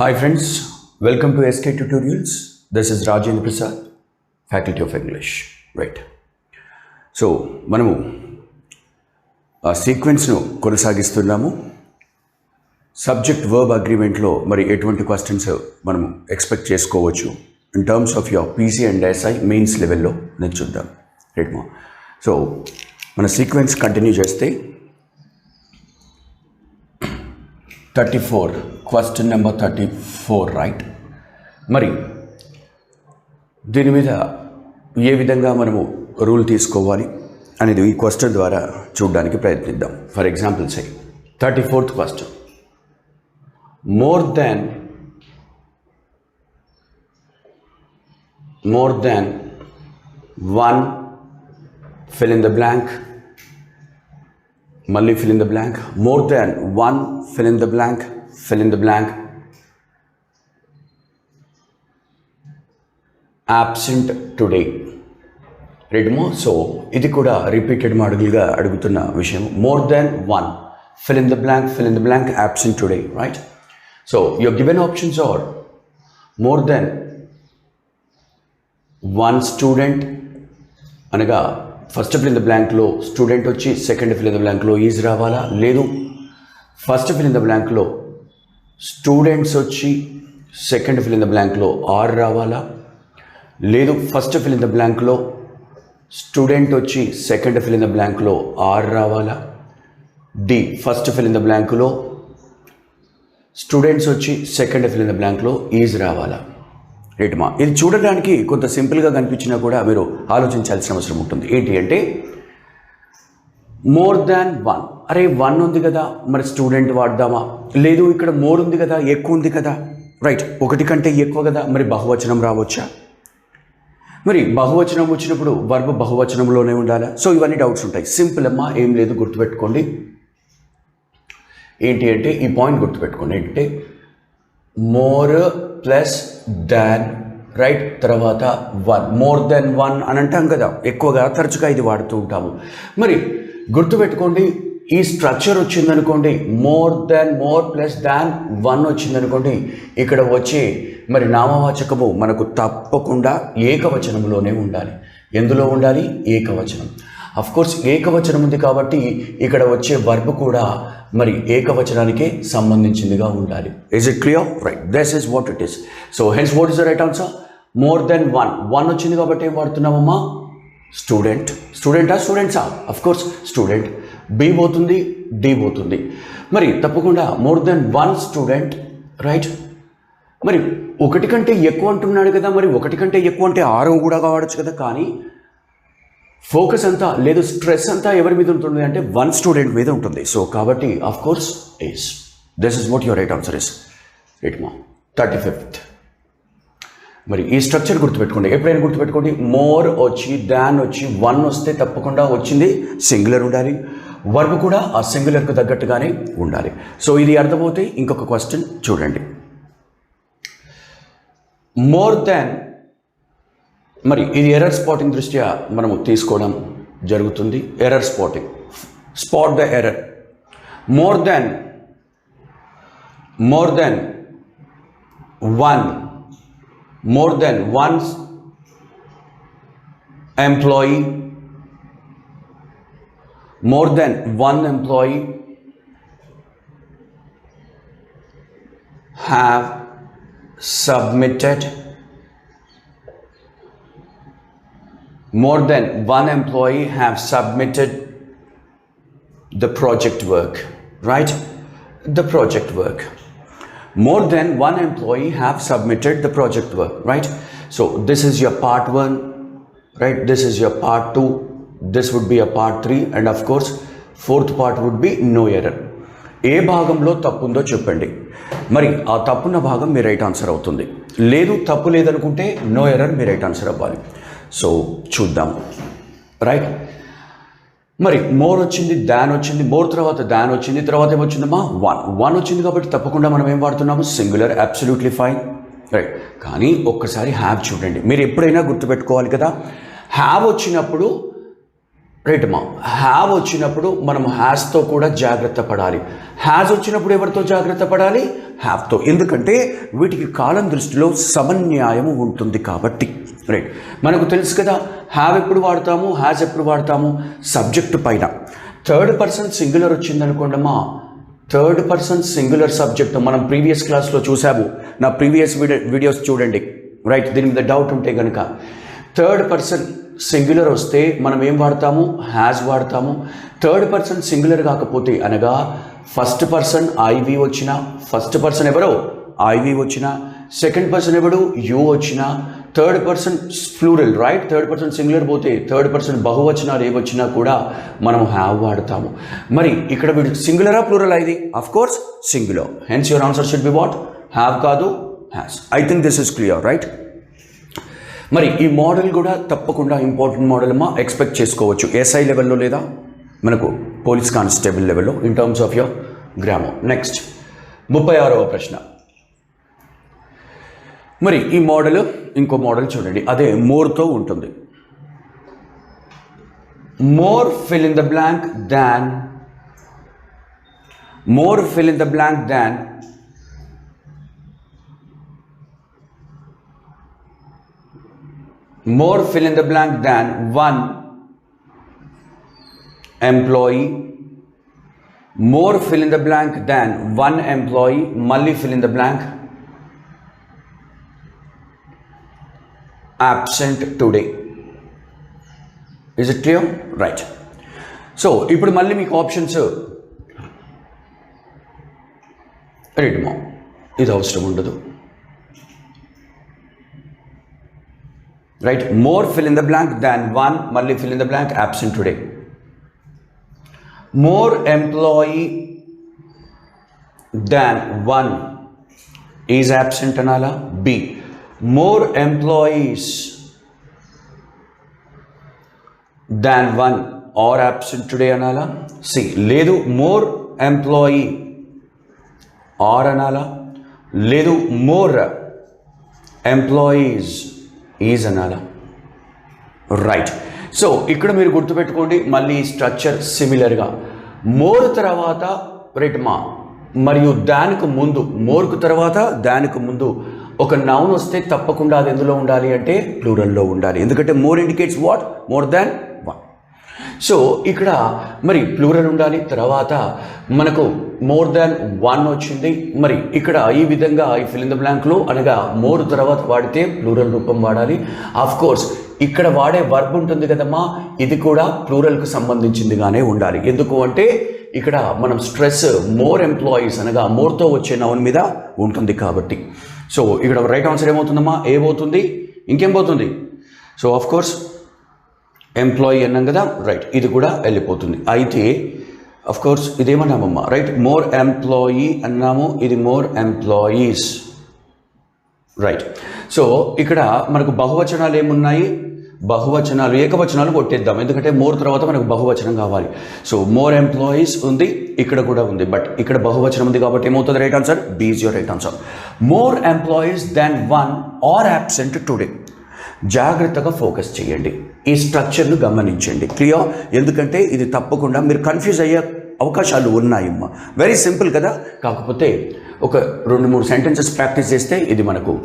Hi friends welcome to SK tutorials this is Rajendra Prasad faculty of English right so మనము ఆ సీక్వెన్స్ను కొనసాగిస్తున్నాము. Subject verb అగ్రిమెంట్లో మరి ఎటువంటి questions మనము expect చేసుకోవచ్చు. In terms of your PC and SI mains లెవెల్లో నేను చూద్దాం. రైట్ మా సో మన సీక్వెన్స్ కంటిన్యూ చేస్తే thirty four question number thirty four right మరి దీని మీద ఏ విధంగా మనము రూల్ తీసుకోవాలి అనేది ఈ క్వశ్చన్ ద్వారా చూడడానికి ప్రయత్నిద్దాం. For example say thirty fourth question more than more than one fill in the blank మళ్ళీ fill in the blank more than one fill in the blank fill in the blank absent today రెడ్మో so ఇది కూడా repeated మోడల్గా అడుగుతున్న విషయం. More than one fill in the blank fill in the blank absent today right so your given options are more than one student అనగా first fill in the బ్లాంక్లో student వచ్చి second fill in the బ్లాంక్లో is రావాలా? లేదు. First fill in the బ్లాంక్లో students వచ్చి second fill in the బ్లాంక్లో are రావాలా? లేదు. ఫస్ట్ ఫిల్ ఇన్ ద బ్లాంక్లో స్టూడెంట్ వచ్చి సెకండ్ ఫిల్ ఇన్ ద బ్లాంక్లో ఆర్ రావాలా? D first fill in the బ్లాంక్లో students వచ్చి సెకండ్ ఫిల్ ఇన్ ద బ్లాంక్లో ఈజ్ రావాలా? రైట్ ఇది చూడడానికి కొంత సింపుల్గా కనిపించినా కూడా మీరు ఆలోచించాల్సిన అవసరం ఉంటుంది. ఏంటి అంటే మోర్ దాన్ వన్ అరే వన్ ఉంది కదా మరి స్టూడెంట్ వాడదామా? లేదు ఇక్కడ మోర్ ఉంది కదా ఎక్కువ ఉంది కదా. రైట్ ఒకటి కంటే ఎక్కువ కదా మరి బహువచనం రావచ్చా? మరి బహువచనం వచ్చినప్పుడు వర్బ్ బహువచనంలోనే ఉండాలా? సో ఇవన్నీ డౌట్స్ ఉంటాయి. సింపుల్ అమ్మా ఏం లేదు గుర్తుపెట్టుకోండి. ఏంటి అంటే ఈ పాయింట్ గుర్తుపెట్టుకోండి. ఏంటంటే మోర్ ప్లస్ దాన్ రైట్? తర్వాత వన్. మోర్ దెన్ వన్ అని అంటాం కదా. ఎక్కువగా తరచుగా ఇది వాడుతూ ఉంటాము. మరి గుర్తుపెట్టుకోండి ఈ స్ట్రక్చర్ వచ్చిందనుకోండి more than more plus than one వచ్చిందనుకోండి ఇక్కడ వచ్చే మరి నామవాచకము మనకు తప్పకుండా ఏకవచనంలోనే ఉండాలి. ఎందులో ఉండాలి? ఏకవచనం. అఫ్ కోర్స్ ఏకవచనం ఉంది కాబట్టి ఇక్కడ వచ్చే వర్బ్ కూడా మరి ఏకవచనానికే సంబంధించిందిగా ఉండాలి. Is it clear right thus is what it is so hence what is the right answer more than one one వచ్చింది కాబట్టి ఏం వాడుతున్నామమ్మా స్టూడెంట్ స్టూడెంటా స్టూడెంట్సా అఫ్ కోర్స్ స్టూడెంట్ బి పోతుంది డి పోతుంది. మరి తప్పకుండా more than one student right మరి ఒకటి కంటే ఎక్కువ అంటున్నాడు కదా మరి ఒకటి కంటే ఎక్కువ అంటే ఆరు కూడా కావచ్చు కదా కానీ ఫోకస్ అంతా లేదు స్ట్రెస్ అంతా ఎవరి మీద ఉంటుంది అంటే వన్ స్టూడెంట్ మీద ఉంటుంది. సో కాబట్టి of course is this is what your right answer is right మా థర్టీ ఫిఫ్త్ మరి ఈ స్ట్రక్చర్ గుర్తుపెట్టుకోండి. ఎప్పుడైనా గుర్తుపెట్టుకోండి? మోర్ వచ్చి దాన్ వచ్చి వన్ వస్తే తప్పకుండా వచ్చింది సింగులర్ ఉండాలి. వర్బ్ కూడా ఆ సింగులర్కు తగ్గట్టుగానే ఉండాలి. సో ఇది అర్థమవుతే ఇంకొక క్వశ్చన్ చూడండి. మోర్ దాన్ మరి ఇది ఎర్రర్ స్పాటింగ్ దృష్ట్యా మనము తీసుకోవడం జరుగుతుంది. Error spotting spot the error more than more than one more than ones employee more than one employee have submitted more than one employee have submitted the project work right the project work more than one employee have submitted the project work right so this is your part 1 right this is your part 2 this would be a part 3 and of course fourth part would be no error ఏ భాగంలో తప్పు ఉందో చెప్పండి మరి ఆ తప్పున్న భాగం మీ right answer అవుతుంది లేదు తప్పు లేదనుకుంటే నో ఎర్రర్ మీ రైట్ ఆన్సర్ అవ్వాలి సో చూద్దాం. రైట్ మరి మోర్ వచ్చింది దాన్ వచ్చింది మోర్ తర్వాత దాన్ వచ్చింది తర్వాత ఏమొచ్చిందమ్మా వన్ వన్ వచ్చింది కాబట్టి తప్పకుండా మనం ఏం వాడుతున్నాము? సింగులర్ అబ్సల్యూట్లీ ఫైన్ రైట్ కానీ ఒక్కసారి హ్యావ్ చూడండి. మీరు ఎప్పుడైనా గుర్తుపెట్టుకోవాలి కదా? హ్యావ్ వచ్చినప్పుడు రైట్ మా హ్యావ్ వచ్చినప్పుడు మనం హ్యాస్తో కూడా జాగ్రత్త పడాలి. హ్యాజ్ వచ్చినప్పుడు ఎవరితో జాగ్రత్త పడాలి? హ్యావ్తో ఎందుకంటే వీటికి కాలం దృష్టిలో సమన్యాయము ఉంటుంది కాబట్టి. రైట్ మనకు తెలుసు కదా హ్యావ్ ఎప్పుడు వాడతాము హ్యాజ్ ఎప్పుడు వాడతాము? సబ్జెక్టు పైన. థర్డ్ పర్సన్ సింగులర్ వచ్చిందనుకోండమ్మా థర్డ్ పర్సన్ సింగులర్ సబ్జెక్ట్ మనం ప్రీవియస్ క్లాస్లో చూసాము నా ప్రీవియస్ వీడియో వీడియోస్ చూడండి. రైట్ దీని మీద డౌట్ ఉంటే కనుక థర్డ్ పర్సన్ సింగులర్ వస్తే మనం ఏం వాడతాము? హ్యాజ్ వాడతాము. థర్డ్ పర్సన్ సింగులర్ కాకపోతే అనగా ఫస్ట్ పర్సన్ ఐవి వచ్చిన ఫస్ట్ పర్సన్ ఎవరో ఐవి వచ్చిన సెకండ్ పర్సన్ ఎవడు యూ వచ్చిన third person plural right third person singular పోతే థర్డ్ పర్సన్ బహువచనాలు ఏ వచ్చినా కూడా మనం హ్యావ్ వాడతాము. మరి ఇక్కడ వీడు సింగులరా ప్లూరల్ అయింది of course singular hence your answer should be what have కాదు has I think this is clear right మరి ఈ మోడల్ కూడా తప్పకుండా ఇంపార్టెంట్ మోడల్ మా ఎక్స్పెక్ట్ చేసుకోవచ్చు. ఎస్ఐ లెవెల్లో లేదా? మనకు పోలీస్ కానిస్టేబుల్ లెవెల్లో ఇన్ టర్మ్స్ ఆఫ్ యువర్ గ్రామం నెక్స్ట్ ముప్పై ఆరవ ప్రశ్న. మరి ఈ మోడల్ ఇంకో మోడల్ చూడండి. అదే మోర్తో ఉంటుంది. More fill in the blank than more fill in the blank than more fill in the blank than one employee more fill in the blank than one employee మళ్ళీ fill in the blank absent today is it clear right so ఇప్పుడు మళ్ళీ మీకు options రీడ్మో ఇది అవసరం ఉండదు right more fill in the blank than one మళ్ళీ fill in the blank absent today more employee than one is absent anala b more employees than one or absent today anala c లేదు more employee or అనాలా లేదు more employees is అనాలా right so ఇక్కడ మీరు గుర్తుపెట్టుకోండి మళ్ళీ structure సిమిలర్గా more తర్వాత రిట్మా మరియు దానికి ముందు మోర్కు తర్వాత దానికి ముందు ఒక నౌన్ వస్తే తప్పకుండా అది ఎందులో ఉండాలి అంటే ప్లూరల్లో ఉండాలి. ఎందుకంటే more indicates what more than one so ఇక్కడ మరి ప్లూరల్ ఉండాలి తర్వాత మనకు మోర్ దాన్ వన్ వచ్చింది. మరి ఇక్కడ ఈ విధంగా ఈ ఫిలింద బ్లాంక్లో అనగా మోర్ తర్వాత వాడితే ప్లూరల్ రూపం వాడాలి. ఆఫ్ కోర్స్ ఇక్కడ వాడే వర్బ్ ఉంటుంది కదమ్మా. ఇది కూడా ప్లూరల్కు సంబంధించిందిగానే ఉండాలి. ఎందుకు అంటే ఇక్కడ మనం స్ట్రెస్ మోర్ ఎంప్లాయీస్ అనగా మోర్తో వచ్చే నౌన్ మీద ఉంటుంది కాబట్టి. సో ఇక్కడ రైట్ ఆన్సర్ ఏమవుతుందమ్మా? ఏమవుతుంది? పోతుంది ఇంకేం పోతుంది? సో ఆఫ్ కోర్స్ ఎంప్లాయీ అన్నాం కదా? రైట్ ఇది కూడా వెళ్ళిపోతుంది. అయితే అఫ్ కోర్స్ ఇదేమన్నామమ్మా? రైట్ మోర్ ఎంప్లాయీ అన్నాము. ఇది మోర్ ఎంప్లాయీస్ రైట్ సో ఇక్కడ మనకు బహువచనాలు ఏమున్నాయి? బహువచనాలు ఏకవచనాలు కొట్టేద్దాం. ఎందుకంటే మోర్ తర్వాత మనకు బహువచనం కావాలి. సో మోర్ ఎంప్లాయీస్ ఉంది ఇక్కడ కూడా ఉంది. బట్ ఇక్కడ బహువచనం ఉంది కాబట్టి ఏమవుతుంది? Right answer Beej your right answer more employees than one are absent today జాగ్రత్తగా ఫోకస్ చేయండి. ఈ స్ట్రక్చర్ను గమనించండి. క్లియర్ ఎందుకంటే ఇది తప్పకుండా మీరు కన్ఫ్యూజ్ అయ్యే అవకాశాలు ఉన్నాయమ్మా. వెరీ సింపుల్ కదా? కాకపోతే ఒక రెండు మూడు సెంటెన్సెస్ ప్రాక్టీస్ చేస్తే ఇది మనకు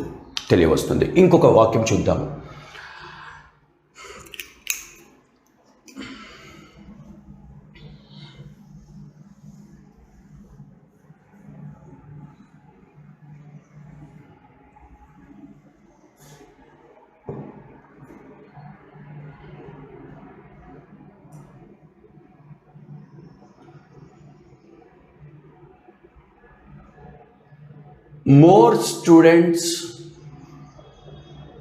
తెలియవస్తుంది. ఇంకొక వాక్యం చూద్దాము. more students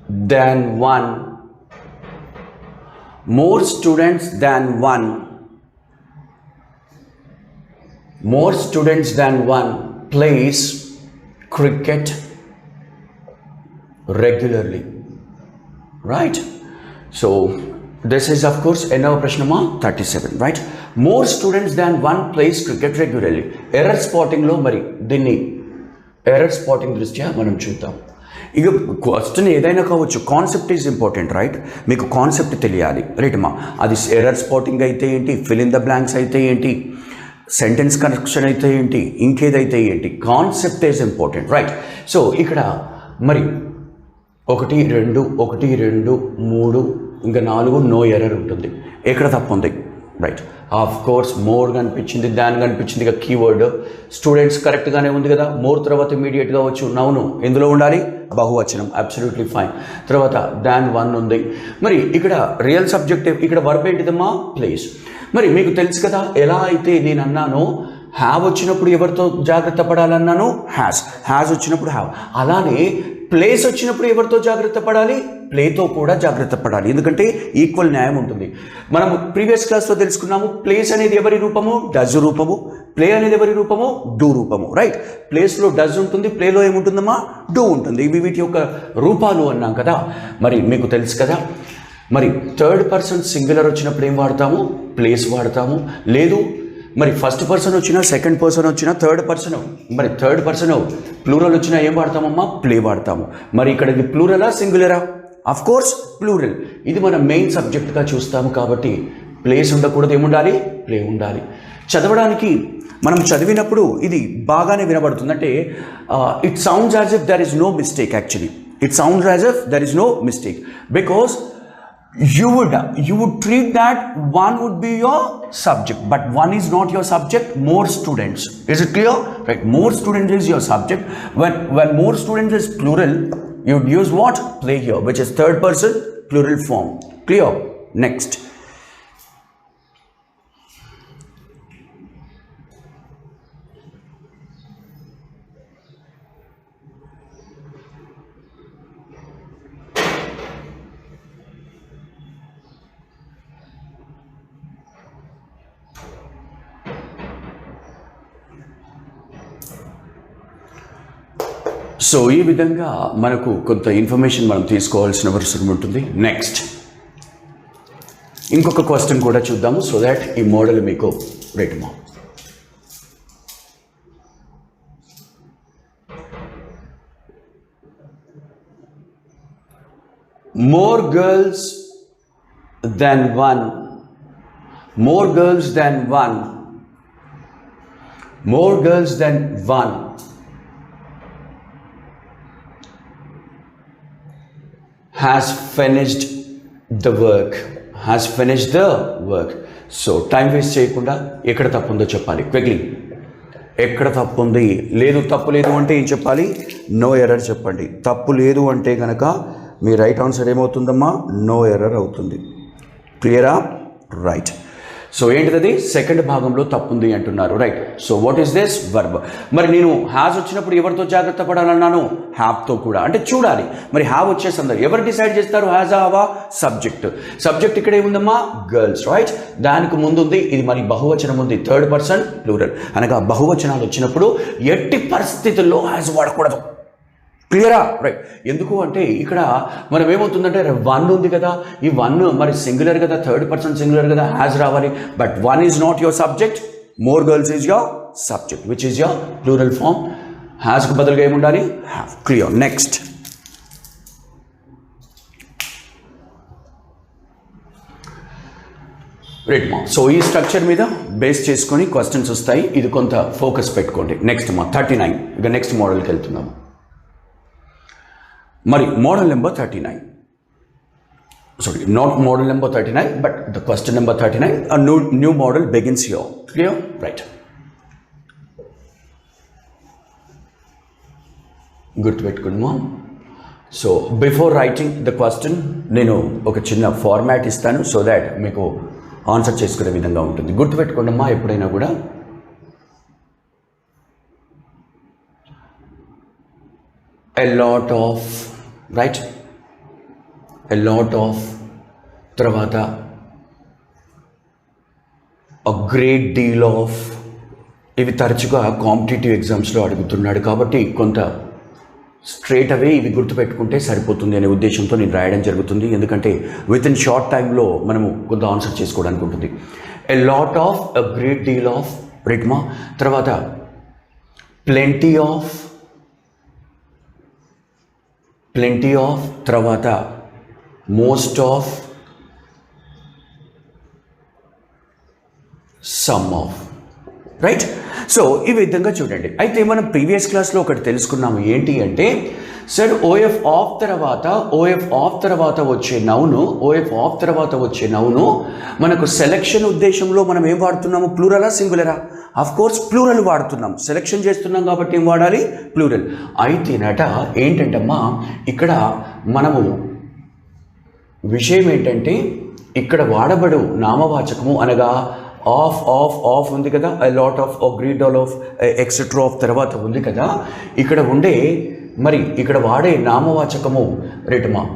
than one. More students than one. More students than one plays cricket regularly right? So this is of course another prashna mark 37 right? More students than one plays cricket regularly. Error spotting lo mari dinni. Error spotting దృష్ట్యా మనం చూద్దాం. ఇక question ఏదైనా కావచ్చు concept is important right మీకు concept తెలియాలి. రైట్మా అది ఎర్రర్ స్పాటింగ్ అయితే ఏంటి? ఫిల్ ఇన్ ద బ్లాంక్స్ అయితే ఏంటి? సెంటెన్స్ కనెక్షన్ అయితే ఏంటి? ఇంకేదైతే ఏంటి? Concept is important right so ఇక్కడ మరి ఒకటి రెండు ఒకటి రెండు మూడు ఇంకా నాలుగు నో ఎర్రర్ ఉంటుంది. ఎక్కడ తప్పు ఉంది? రైట్ ఆఫ్ కోర్స్ మోర్ కనిపించింది దాన్ కనిపించింది ఇక కీవర్డ్ స్టూడెంట్స్ కరెక్ట్గానే ఉంది కదా. మోర్ తర్వాత ఇమీడియట్గా వచ్చు. నౌను ఎందులో ఉండాలి? బహువచనం. అబ్సల్యూట్లీ ఫైన్ తర్వాత దాన్ వన్ ఉంది. మరి ఇక్కడ రియల్ సబ్జెక్ట్ ఇక్కడ వర్బ్ ఏంటిదమ్మా ప్లేస్ మరి మీకు తెలుసు కదా ఎలా అయితే నేను అన్నానో హ్యావ్ వచ్చినప్పుడు ఎవరితో జాగ్రత్త పడాలన్నాను? హ్యాస్ హ్యాస్ వచ్చినప్పుడు హ్యావ్ అలానే ప్లేస్ వచ్చినప్పుడు ఎవరితో జాగ్రత్త పడాలి? ప్లేతో కూడా జాగ్రత్త పడాలి. ఎందుకంటే ఈక్వల్ న్యాయం ఉంటుంది. మనం ప్రీవియస్ క్లాస్లో తెలుసుకున్నాము ప్లేస్ అనేది ఎవరి రూపము? డజ్ రూపము. ప్లే అనేది ఎవరి రూపము? డూ రూపము. రైట్ ప్లేస్లో డజ్ ఉంటుంది ప్లేలో ఏముంటుందమ్మా? డూ ఉంటుంది. ఇవి వీటి యొక్క రూపాలు అన్నాం కదా. మరి మీకు తెలుసు కదా. మరి థర్డ్ పర్సన్ సింగులర్ వచ్చినప్పుడు ఏం వాడతాము? ప్లేస్ వాడతాము. లేదు మరి ఫస్ట్ పర్సన్ వచ్చినా సెకండ్ పర్సన్ వచ్చినా థర్డ్ పర్సన్ మరి థర్డ్ పర్సన్ ప్లూరల్ వచ్చినా ఏం వాడతామమ్మా? ప్లే వాడతాము. మరి ఇక్కడ ఇది ప్లూరలా సింగులరా అఫ్ కోర్స్ ప్లూరల్ ఇది మన మెయిన్ సబ్జెక్ట్గా చూస్తాము కాబట్టి ప్లేస్ ఉండకూడదు ఏముండాలి? ప్లే ఉండాలి. చదవడానికి మనం చదివినప్పుడు ఇది బాగానే వినబడుతుంది. అంటే it sounds as if there is no mistake actually it sounds as if there is no mistake because you would you would treat that one would be your subject but one is not your subject more students. Is it clear? Right more students is your subject. When when more students is plural you would use what? Play here which is third person plural form. Clear? Next so ఈ విధంగా మనకు కొంత information మనం తీసుకోవాల్సిన అవసరం ఉంటుంది. Next ఇంకొక question కూడా చూద్దాము. సో దాట్ ఈ మోడల్ మీకు రేట్ మా more girls than one more girls than one more girls than one has finished the work has finished the work so time waste చేయకుండా ఎక్కడ తప్పు ఉందో చెప్పాలి. క్విక్లీ ఎక్కడ తప్పు ఉంది? లేదు తప్పు లేదు అంటే ఏం చెప్పాలి? నో ఎర్రర్ చెప్పండి. తప్పు లేదు అంటే కనుక మీ రైట్ ఆన్సర్ ఏమవుతుందమ్మా? నో ఎర్రర్ అవుతుంది. క్లియరా రైట్ సో ఏంటిది సెకండ్ భాగంలో తప్పుంది అంటున్నారు. Right so what is this verb మరి నేను హ్యాజ్ వచ్చినప్పుడు ఎవరితో జాగ్రత్త పడాలన్నాను? హ్యాప్తో కూడా. అంటే చూడాలి. మరి హ్యావ్ వచ్చే సందర్భం. ఎవరు డిసైడ్ చేస్తారు? హ్యాజ్ ఆవా సబ్జెక్ట్ సబ్జెక్ట్ ఇక్కడ ఏముందమ్మా గర్ల్స్ రైట్ దానికి ముందుంది. ఇది మరి బహువచనం ఉంది. థర్డ్ పర్సన్ ప్లూరల్ అనగా బహువచనాలు వచ్చినప్పుడు ఎట్టి పరిస్థితుల్లో హ్యాజ్ వాడకూడదు. క్లియరా? రైట్ ఎందుకు అంటే ఇక్కడ మనం ఏమవుతుందంటే వన్ ఉంది కదా. ఈ వన్ మరి సింగులర్ కదా థర్డ్ పర్సన్ సింగులర్ కదా హ్యాజ్ రావాలి. But one is not your subject more girls is your subject which is your plural form హ్యాజ్కు బదులుగా ఏముండాలి? హ్యావ్ క్లియర్ నెక్స్ట్ రైట్ మా సో ఈ స్ట్రక్చర్ మీద బేస్ చేసుకొని క్వశ్చన్స్ వస్తాయి. ఇది కొంత ఫోకస్ పెట్టుకోండి. నెక్స్ట్ మా థర్టీ నైన్ ఇక నెక్స్ట్ మోడల్కి వెళ్తున్నాము. మరి model number thirty nine sorry not model number thirty nine but the question number thirty nine new new model begins your clear right గుర్తుపెట్టుకుని మా so before writing the question నేను ఒక చిన్న format ఇస్తాను సో దాట్ మీకు answer చేసుకునే విధంగా ఉంటుంది. గుర్తుపెట్టుకోండి అమ్మా ఎప్పుడైనా కూడా? A lot of right a lot of తర్వాత అ గ్రేట్ డీల్ ఆఫ్ ఇవి తరచుగా కాంపిటేటివ్ ఎగ్జామ్స్లో అడుగుతున్నాడు కాబట్టి కొంత స్ట్రేట్ అవే ఇవి గుర్తుపెట్టుకుంటే సరిపోతుంది అనే ఉద్దేశంతో నేను రాయడం జరుగుతుంది. ఎందుకంటే విత్ ఇన్ షార్ట్ టైంలో మనము కొంత ఆన్సర్ చేసుకోవడానికి ఉంటుంది. A lot of a great deal of రిట్మా తర్వాత ప్లెంటీ ఆఫ్ ప్లెంటీ ఆఫ్ తర్వాత most of some of right so ఈ విధంగా చూడండి. అయితే మనం ప్రీవియస్ క్లాస్లో ఒకటి తెలుసుకున్నాము. ఏంటి అంటే సార్ ఓఎఫ్ ఆఫ్ తర్వాత ఓఎఫ్ ఆఫ్ తర్వాత వచ్చే నౌను ఓఎఫ్ ఆఫ్ తర్వాత వచ్చే నౌను. మనకు సెలక్షన్ ఉద్దేశంలో మనం ఏం వాడుతున్నాము? ప్లూరలా సింగులరా ఆఫ్ కోర్స్ ప్లూరల్ వాడుతున్నాం. సెలెక్షన్ చేస్తున్నాం కాబట్టి ఏం వాడాలి? ప్లూరల్ అయితేనట ఏంటంటమ్మా ఇక్కడ మనము విషయం ఏంటంటే ఇక్కడ వాడబడు నామవాచకము అనగా ఆఫ్ ఆఫ్ ఆఫ్ ఉంది కదా? A lot of greed all of etcetera of తర్వాత ఉంది కదా? ఇక్కడ ఉండే మరి ఇక్కడ వాడే నామవాచకము రేటుమా?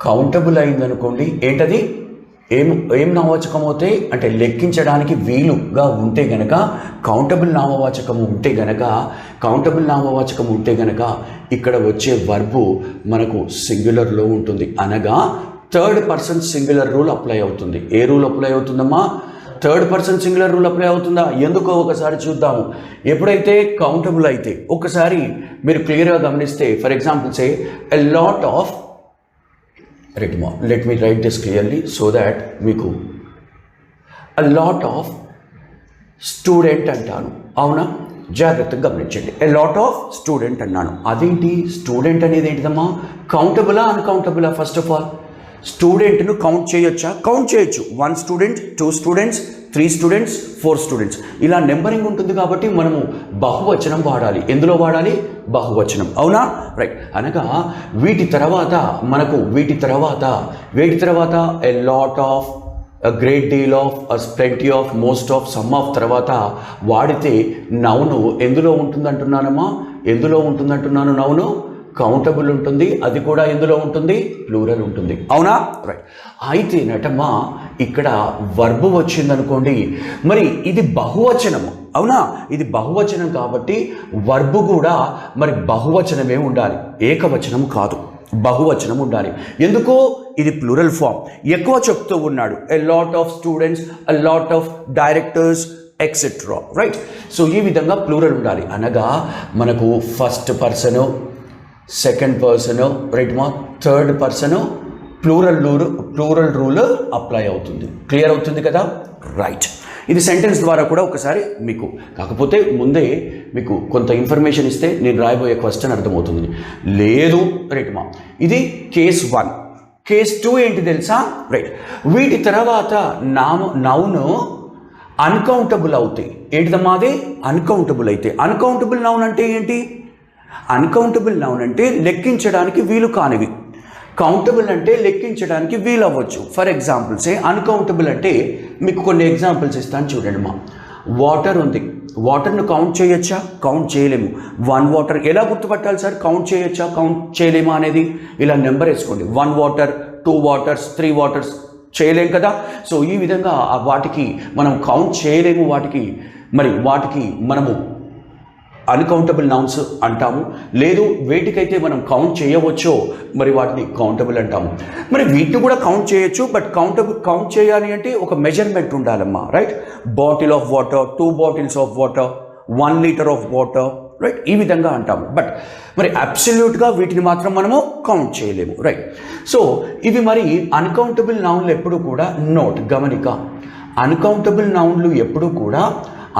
కౌంటబుల్ అయిందనుకోండి ఏంటది? ఏం ఏం నామవాచకం అవుతాయి అంటే లెక్కించడానికి వీలుగా ఉంటే గనక కౌంటబుల్ నామవాచకము ఉంటే గనక కౌంటబుల్ నామవాచకం ఉంటే గనక ఇక్కడ వచ్చే వర్బు మనకు సింగులర్లో ఉంటుంది. అనగా third person singular rule apply అవుతుంది. ఏ రూల్ అప్లై అవుతుందమ్మా? Third person singular rule apply అవుతుందా? ఎందుకో ఒకసారి చూద్దాము. ఎప్పుడైతే కౌంటబుల్ అయితే ఒకసారి మీరు క్లియర్గా గమనిస్తే for example say a lot of right మా let me write this clearly so that మీకు అ లాట్ ఆఫ్ స్టూడెంట్ అంటాను. అవునా? జాగ్రత్తగా గమనించండి. ఎ లాట్ ఆఫ్ స్టూడెంట్ అన్నాను. అదేంటి? స్టూడెంట్ అనేది ఏంటిదమ్మా? కౌంటబులా అన్కౌంటబులా ఫస్ట్ ఆఫ్ ఆల్ స్టూడెంట్ను కౌంట్ చేయొచ్చా? కౌంట్ చేయొచ్చు. One student two students three students four students. ఇలా నెంబరింగ్ ఉంటుంది కాబట్టి మనము బహువచనం వాడాలి. ఎందులో వాడాలి? బహువచనం. అవునా? రైట్. అనగా వీటి తర్వాత మనకు వీటి తర్వాత వీటి తర్వాత a lot of great deal of plenty of most of some of తర్వాత వాడితే నౌను ఎందులో ఉంటుందంటున్నానమ్మా? ఎందులో ఉంటుందంటున్నాను నౌను? కౌంటబుల్ ఉంటుంది అది కూడా ఎందులో ఉంటుంది ప్లూరల్ ఉంటుంది. అవునా? రైట్ అయితే నటమా ఇక్కడ వర్బు వచ్చిందనుకోండి మరి ఇది బహువచనము. అవునా? ఇది బహువచనం కాబట్టి వర్బు కూడా మరి బహువచనమే ఉండాలి. ఏకవచనం కాదు. బహువచనం ఉండాలి. ఎందుకు? ఇది ప్లూరల్ ఫామ్ ఎక్కువ చెప్తూ ఉన్నాడు. A lot of students a lot of directors etcetera right so ఈ విధంగా ప్లూరల్ ఉండాలి. అనగా మనకు first person second person right మా third person plural rule plural rule apply అవుతుంది. క్లియర్ అవుతుంది కదా? రైట్ ఇది సెంటెన్స్ ద్వారా కూడా ఒకసారి మీకు కాకపోతే ముందే మీకు కొంత ఇన్ఫర్మేషన్ ఇస్తే నేను రాయబోయే క్వశ్చన్ అర్థమవుతుంది. లేదు రైట్ మా ఇది కేస్ వన్ కేస్ టూ ఏంటి తెలుసా? రైట్ వీటి తర్వాత నామ నౌను అన్కౌంటబుల్ అవుతాయి. ఏంటిదమ్మా అది? అన్కౌంటబుల్ అయితే. అన్కౌంటబుల్ నౌన్ అంటే ఏంటి? అన్కౌంటబుల్ నౌన్ అంటే లెక్కించడానికి వీలు కానివి. కౌంటబుల్ అంటే లెక్కించడానికి వీలు అవ్వచ్చు ఫర్ ఎగ్జాంపుల్స్ అన్కౌంటబుల్ అంటే మీకు కొన్ని ఎగ్జాంపుల్స్ ఇస్తాను చూడండి మా. వాటర్ ఉంది. వాటర్ను కౌంట్ చేయొచ్చా? కౌంట్ చేయలేము. వన్ వాటర్ ఎలా గుర్తుపట్టాలి సార్? కౌంట్ చేయొచ్చా? కౌంట్ చేయలేమా అనేది? ఇలా నెంబర్ వేసుకోండి. One water two waters three waters చేయలేం కదా? సో ఈ విధంగా వాటికి మనం కౌంట్ చేయలేము వాటికి. మరి వాటికి మనము అన్కౌంటబుల్ నౌన్స్ అంటాము. లేదు వేటికైతే మనం కౌంట్ చేయవచ్చో మరి వాటిని కౌంటబుల్ అంటాము. మరి వీటిని కూడా కౌంట్ చేయొచ్చు బట్ కౌంటబుల్ కౌంట్ చేయాలి అంటే ఒక మెజర్మెంట్ ఉండాలమ్మా right bottle of water two bottles of water one litre of water right ఈ విధంగా అంటాము. బట్ మరి అబ్సల్యూట్గా వీటిని మాత్రం మనము కౌంట్ చేయలేము రైట్ సో ఇవి మరి అన్కౌంటబుల్ నౌన్లు ఎప్పుడు కూడా నోట్ గమనిక. అన్కౌంటబుల్ నౌన్లు ఎప్పుడు కూడా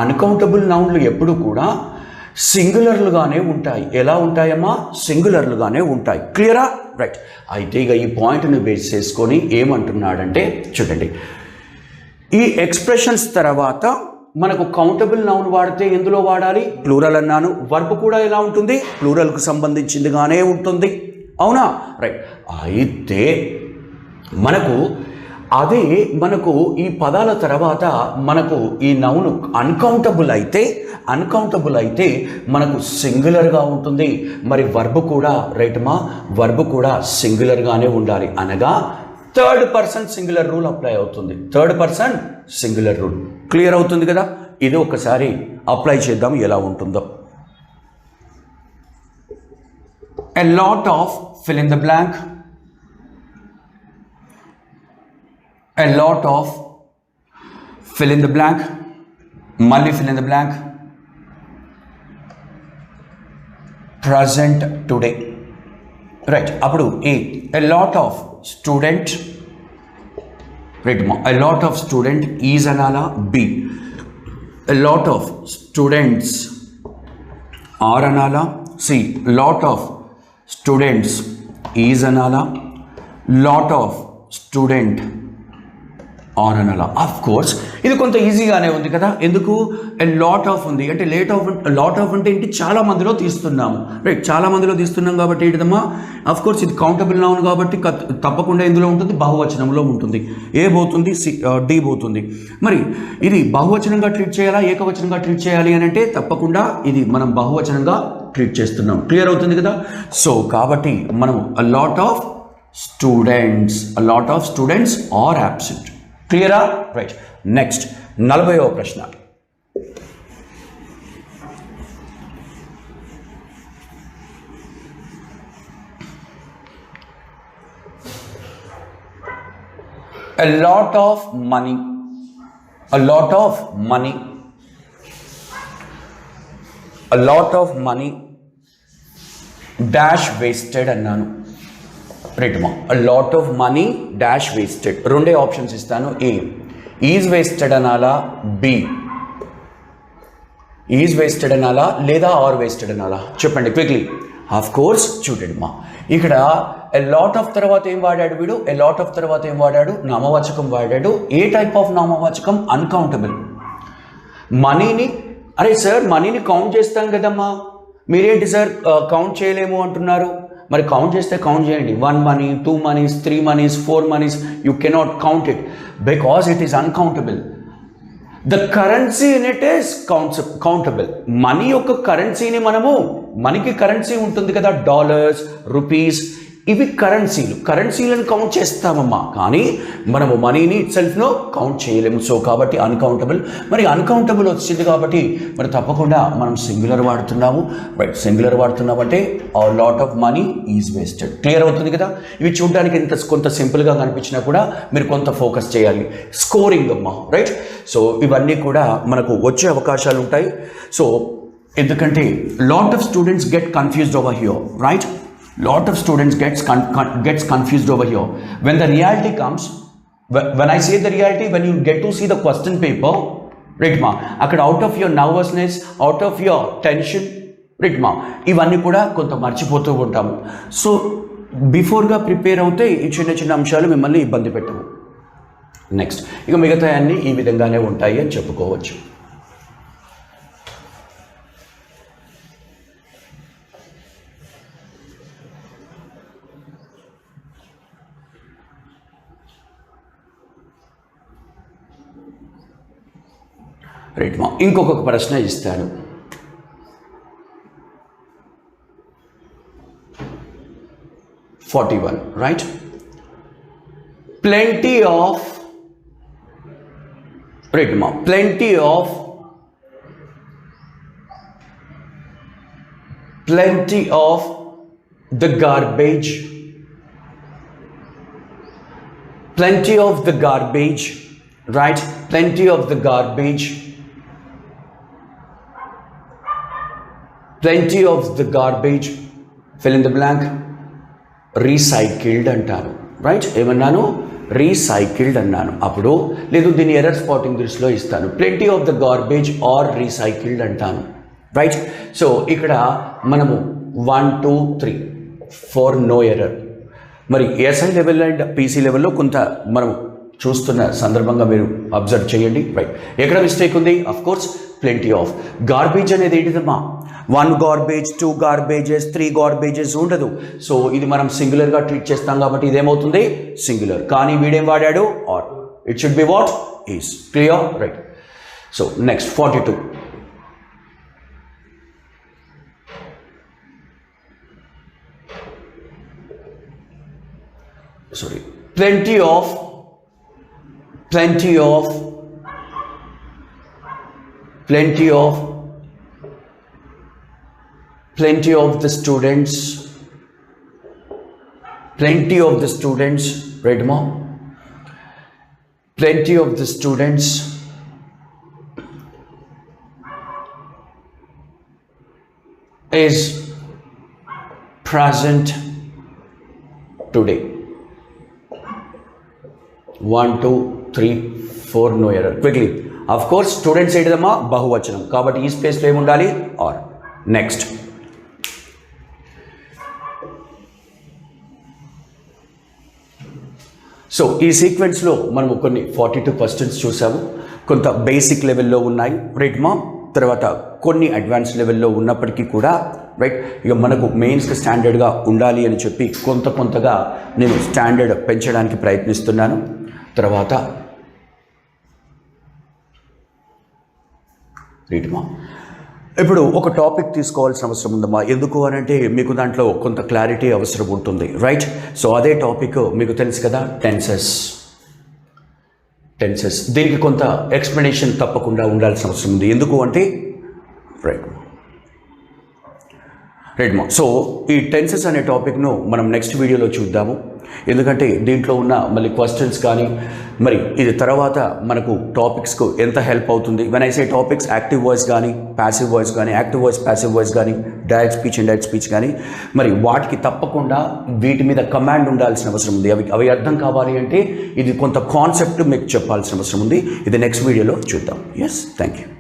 అన్కౌంటబుల్ నౌన్లు ఎప్పుడు కూడా సింగులర్లుగానే ఉంటాయి. ఎలా ఉంటాయమ్మా? సింగులర్లుగానే ఉంటాయి. క్లియరా రైట్ అయితే ఇక ఈ పాయింట్ని బేస్ చేసుకొని ఏమంటున్నాడంటే చూడండి. ఈ ఎక్స్ప్రెషన్స్ తర్వాత మనకు కౌంటబుల్ నౌన్ వాడితే ఎందులో వాడాలి? ప్లూరల్ అన్నాను. వర్బ్ కూడా ఎలా ఉంటుంది? ప్లూరల్కు సంబంధించిందిగానే ఉంటుంది. అవునా? రైట్ అయితే మనకు అదే మనకు ఈ పదాల తర్వాత మనకు ఈ నౌను అన్కౌంటబుల్ అయితే అన్కౌంటబుల్ అయితే మనకు సింగులర్గా ఉంటుంది. మరి వర్బ్ కూడా రైట్ మా వర్బ్ కూడా సింగులర్గానే ఉండాలి. అనగా third person singular rule apply అవుతుంది. Third person singular rule clear అవుతుంది కదా? ఇది ఒకసారి అప్లై చేద్దాం ఎలా ఉంటుందో. A lot of fill in the blank a lot of fill in the blank మళ్ళీ fill in the blank present today right అప్పుడు A a lot of student right a lot of student is అనాలా B a lot of students are అనాలా C lot of students is అనాలా lot of on and అలా of course ఇది కొంత ఈజీగానే ఉంది కదా? ఎందుకు? అండ్ లాట్ ఆఫ్ ఉంది. అంటే లేట్ ఆఫ్ లాట్ ఆఫ్ అంటే ఏంటి? చాలా మందిలో తీస్తున్నాము. రైట్ చాలా మందిలో తీస్తున్నాం కాబట్టి ఏంటమ్మా ఆఫ్ కోర్స్ ఇది కౌంటబుల్ నౌన్ కాబట్టి తప్పకుండా ఎందులో ఉంటుంది బహువచనంలో ఉంటుంది. ఏ పోతుంది సి డి uh, పోతుంది. మరి ఇది బహువచనంగా ట్రీట్ చేయాలా? ఏకవచనంగా ట్రీట్ చేయాలి అని అంటే తప్పకుండా ఇది మనం బహువచనంగా ట్రీట్ చేస్తున్నాం. క్లియర్ అవుతుంది కదా? సో కాబట్టి మనం lot of students lot of students are absent క్లియరా రైట్ నెక్స్ట్ నలభైవ ప్రశ్న a lot of money a lot of money a lot of money dash wasted అన్నాను రైట్మా a lot of money dash wasted రెండే options ఇస్తాను. A is wasted అనాలా? B is wasted అనాలా? లేదా or wasted అనాలా? చెప్పండి క్విక్లీ ఆఫ్ కోర్స్ చూడండి మా ఇక్కడ ఎ లాట్ ఆఫ్ తర్వాత ఏం వాడాడు వీడు? ఎ లాట్ ఆఫ్ తర్వాత ఏం వాడాడు? నామవాచకం వాడాడు. ఏ టైప్ ఆఫ్ నామవాచకం? అన్కౌంటబుల్ మనీని అరే సార్ మనీని కౌంట్ చేస్తాం కదమ్మా. మీరేంటి సార్ కౌంట్ uh, చేయలేము అంటున్నారు? మరి కౌంట్ చేస్తే కౌంట్ చేయండి. One money two moneys three moneys four moneys you cannot count it because it is uncountable the currency in it is counts countable money యొక్క కరెన్సీని మనము మనకి కరెన్సీ ఉంటుంది కదా డాలర్స్ రూపీస్ ఇవి కరెన్సీలు. కరెన్సీలను కౌంట్ చేస్తామమ్మా. కానీ మనము మనీని ఇట్ సెల్ఫ్ను కౌంట్ చేయలేము. సో కాబట్టి అన్కౌంటబుల్. మరి అన్కౌంటబుల్ వచ్చింది కాబట్టి మరి తప్పకుండా మనం సింగులర్ వాడుతున్నాము. Right singular వాడుతున్నామంటే a lot of money is wasted clear అవుతుంది కదా? ఇవి చూడడానికి ఇంత కొంత సింపుల్గా కనిపించినా కూడా మీరు కొంత ఫోకస్ చేయాలి. స్కోరింగ్ అమ్మా. రైట్? సో ఇవన్నీ కూడా మనకు వచ్చే అవకాశాలు ఉంటాయి. సో ఎందుకంటే lot of students get confused over here right lot of students gets con- con- gets confused over here. When the reality comes when i say the reality when you get to see the question paper రిట్మా అక్కడ out of your nervousness out of your tension రిట్మా ఇవన్నీ కూడా కొంత మర్చిపోతూ ఉంటాము. So బిఫోర్గా prepare అవుతే ఈ చిన్న చిన్న అంశాలు మిమ్మల్ని ఇబ్బంది పెట్టవు. నెక్స్ట్ ఇక మిగతా అన్నీ ఈ విధంగానే ఉంటాయి అని చెప్పుకోవచ్చు. రైట్ మా ఇంకొక ప్రశ్న ఇస్తాను forty one right plenty of right మా plenty of plenty of the garbage plenty of the garbage right plenty of the garbage plenty of the garbage fill in the blank recycled అంటారు right ఏమన్నాను? Recycled అన్నాను. అప్పుడు లేదు దీని error spotting దృష్టిలో ఇస్తాను. Plenty of the garbage are recycled అంటాను right so ఇక్కడ మనము one two three four no error మరి ఎస్ఐ లెవెల్ అండ్ పీసీ లెవెల్లో కొంత మనం చూస్తున్న సందర్భంగా మీరు అబ్జర్వ్ చేయండి రైట్ ఎక్కడ మిస్టేక్ ఉంది? Of course plenty of garbage అనేది ఏంటిదమ్మా? One garbage two garbages three garbages ఉండదు. సో ఇది మనం సింగులర్గా ట్రీట్ చేస్తాం కాబట్టి ఇదేమవుతుంది? సింగులర్ కానీ వీడేం వాడాడు? Are it should be what is clear right so next forty two sorry. Plenty of plenty of plenty of plenty of the students plenty of the students right mom plenty of the students is present today one two three four no error quickly of course students ఏంటిదమ్మా బహువచనం కాబట్టి ఈ స్పేస్లో ఏముండాలి are next so ఈ సీక్వెన్స్లో మనము కొన్ని forty two questions చూసాము కొంత బేసిక్ లెవెల్లో ఉన్నాయి. రైట్ మా తర్వాత కొన్ని అడ్వాన్స్ లెవెల్లో ఉన్నప్పటికీ కూడా రైట్ ఇక మనకు మెయిన్స్కి స్టాండర్డ్గా ఉండాలి అని చెప్పి కొంత కొంతగా నేను స్టాండర్డ్ పెంచడానికి ప్రయత్నిస్తున్నాను. తర్వాత రైట్ మా ఇప్పుడు ఒక టాపిక్ తీసుకోవాల్సిన అవసరం ఉందమ్మా. ఎందుకు అని అంటే మీకు దాంట్లో కొంత క్లారిటీ అవసరం ఉంటుంది రైట్ సో అదే టాపిక్ మీకు తెలుసు కదా టెన్సెస్ టెన్సెస్ దీనికి కొంత ఎక్స్ప్లెనేషన్ తప్పకుండా ఉండాల్సిన అవసరం ఉంది. ఎందుకు అంటే రైట్ రైట్ మా సో ఈ టెన్సెస్ అనే టాపిక్ను మనం నెక్స్ట్ వీడియోలో చూద్దాము. ఎందుకంటే దీంట్లో ఉన్న మళ్ళీ క్వశ్చన్స్ కానీ మరి ఇది తర్వాత మనకు టాపిక్స్కు ఎంత హెల్ప్ అవుతుంది? When I say topics active voice కానీ ప్యాసివ్ వాయిస్ కానీ యాక్టివ్ వాయిస్ ప్యాసివ్ వాయిస్ కానీ డైరెక్ట్ స్పీచ్ ఇండైరెక్ట్ స్పీచ్ కానీ మరి వాటికి తప్పకుండా వీటి మీద కమాండ్ ఉండాల్సిన అవసరం ఉంది. అవి అవి అర్థం కావాలి అంటే ఇది కొంత కాన్సెప్ట్ మీకు చెప్పాల్సిన అవసరం ఉంది. ఇది నెక్స్ట్ వీడియోలో చూద్దాం. Yes thank you